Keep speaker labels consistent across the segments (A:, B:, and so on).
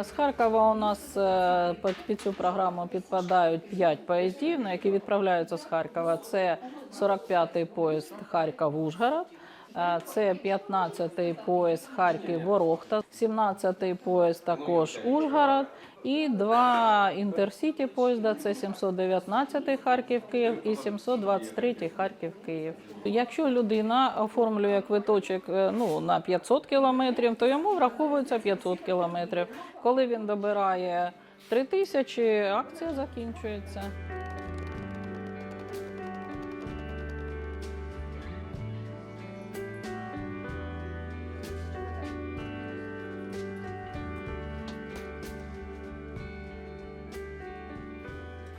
A: З Харкова у нас е, під, цю програму підпадають 5 поїздів, на які відправляються з Харкова. Це 45-й поїзд Харків-Ужгород, це 15-й поїзд Харків-Ворохта, 17-й поїзд також Ужгород. І два інтерсіті поїзда це 719 Харків-Київ і 723 Харків-Київ. Якщо людина оформлює квиточок е, ну, на 500 кілометрів, то йому враховується 500 кілометрів. Коли він добирає 3000, акція закінчується.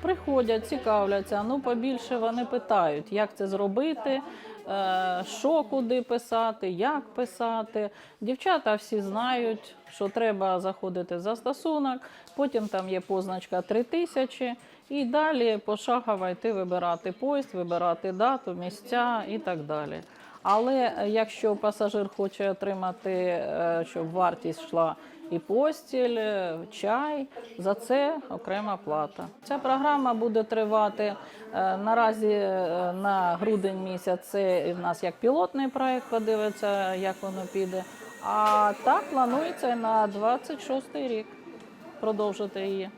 A: Приходять, цікавляться. Ну, побільше вони питають, як це зробити, е, що куди писати, як писати. Дівчата всі знають, що треба заходити в застосунок, потім там є позначка 3000, і далі пошагово йти вибирати поїзд, вибирати дату, місця і так далі. Але е, якщо пасажир хоче отримати, е, щоб вартість йшла і постіль, е, чай, за це окрема плата. Ця програма буде тривати наразі на грудень місяць. Це в нас як пілотний проект, подивиться, як воно піде. А так планується на 26 рік продовжити її.